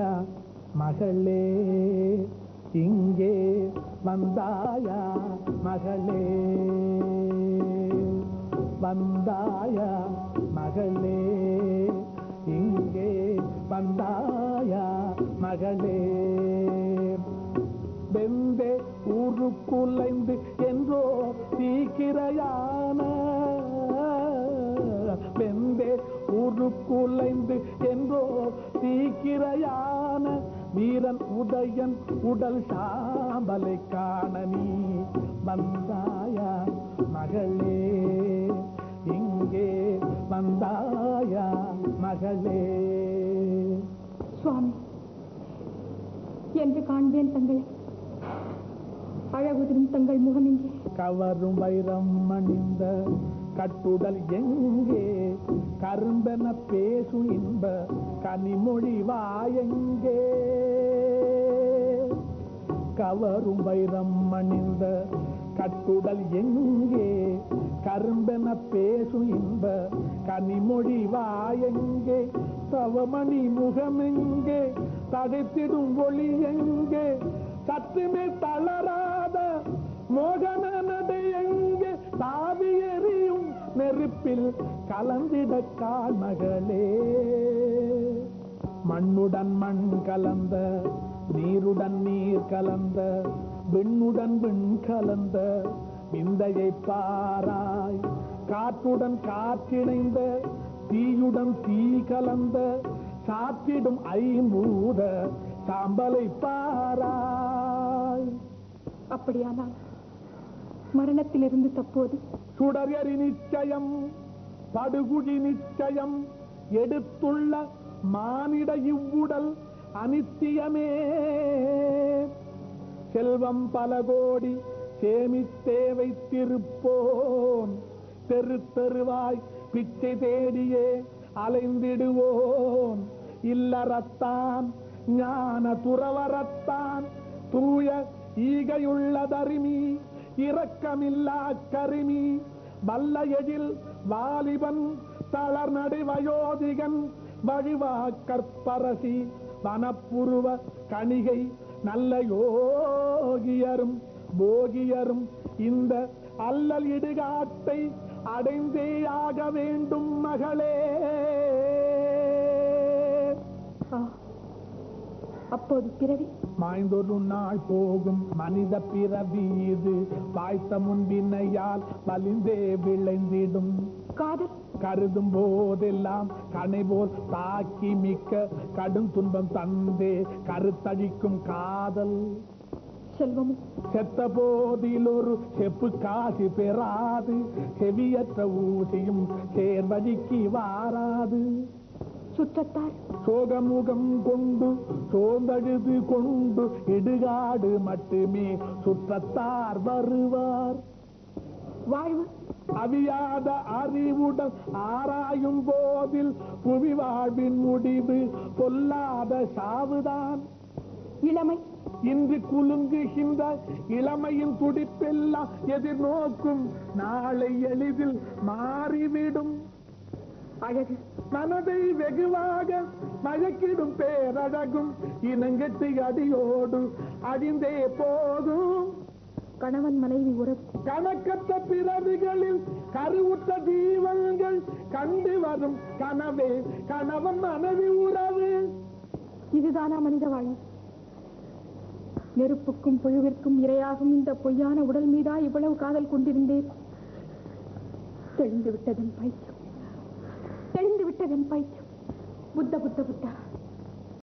வந்தாயா மகளே இங்கே வந்தாயா மகளே? வந்தாயா மகளே இங்கே வந்தாயா மகளே? வெந்தே ஊருக்குலைந்து என்றோ தீக்கிரையான வெந்தே ஊருக்குலைந்து என்றோ தீக்கிரையான வீரன் உதயன் உடல் சாம்பலை காண நீ வந்தாயா மகளே. இங்கே வந்தாயா மகளே. சுவாமி என்று காண்பேன் தங்களை. அழகுதிரும் தங்கள் முகம் இங்கே. கவரும் வைரம் அணிந்த கட்டுடல் எங்கே? கரும்பென பேசு இன்ப கனிமொழி வாயங்கே? கவரும் வைரம் அணிந்த கட்டுடல் எங்கே? கரும்பென பேசு இன்ப கனிமொழி வாயெங்கே? தவமணி முகமெங்கே தடைத்திடும் ஒளி எங்கே? சத்துமே தளரா நெருப்பில் கலந்திட கால் மகளே. மண்ணுடன் மண் கலந்த நீருடன் நீர் கலந்த விண்ணுடன் விண் கலந்த விந்தையை பாராய் காற்றுடன் காற்றிணைந்த தீயுடன் தீ கலந்த சாற்றிடும் ஐம்பூத சாம்பலை பாராய். அப்படியானால் மரணத்திலிருந்து தப்போது சுடர்யரி நிச்சயம் படுகுழி நிச்சயம் எடுத்துள்ள மானிட இவ்வுடல் அனித்தியமே. செல்வம் பல கோடி சேமித்தே வைத்திருப்போன் தெரு தெருவாய் பிச்சை தேடியே அலைந்திடுவோன் இல்லறத்தான் ஞான துறவரத்தான் தூய ஈகையுள்ளதருமி இரக்கமில்லா கருமி வல்ல எழில் வாலிபன் தளர் நடுவயோதிகன் வழிவா கற்பரசி வனப்புருவ கணிகை நல்ல யோகியரும் போகியரும் இந்த அல்லல் இடுகாட்டை அடைந்தே ஆக வேண்டும் மகளே. ஆ, அப்போது பிறவி மாய்ந்தொரு நாள் போகும் மனித பிறவி இது. வாய்த்த முன்பினையால் வலிந்தே விளைந்திடும். காதல் கருதும் போதெல்லாம் கனை போல் தாக்கி மிக்க கடும் துன்பம் தந்தே கருத்தழிக்கும் காதல். செல்வமும் செத்த போதில் ஒரு செப்பு காசு பெறாது. செவியற்ற ஊசியும் சேர்வதிக்கு வாராது. சுற்றத்தார். சோகமுகம் கொண்டு சோந்தழுது கொண்டு இடுகாடு மட்டுமே சுற்றத்தார் வருவார். வாழ்வு. அவியாத அறிவுடன் ஆராயும் போதில் புவி வாழ்வின் முடிவு பொல்லாத சாவுதான். இளமை. இன்று குலுங்குகின்ற இளமையின் துடிப்பெல்லாம் எதிர்நோக்கும் நாளை எளிதில் மாறிவிடும். அழகு மனதை வெகுவாக மயக்கிடும் பேரழகும் இனங்கெட்டு அடியோடு அடிந்தே போகும். கணவன் மனைவி உறவு. கணக்கற்ற பிறவிகளில் கருவுற்ற ஜீவன்கள் கண்டு வரும் கனவே கணவன் மனைவி உறவு. இதுதானா மனித வாழ்வு? நெருப்புக்கும் புழுவிற்கும் இரையாகும் இந்த பொய்யான உடல் மீதா இவ்வளவு காதல் கொண்டிருந்தேன். தெளிந்து விட்டதன் பைத்தியம். தெளிந்து விட்டதன் பைத்தியம் புத்த புத்த புத்தா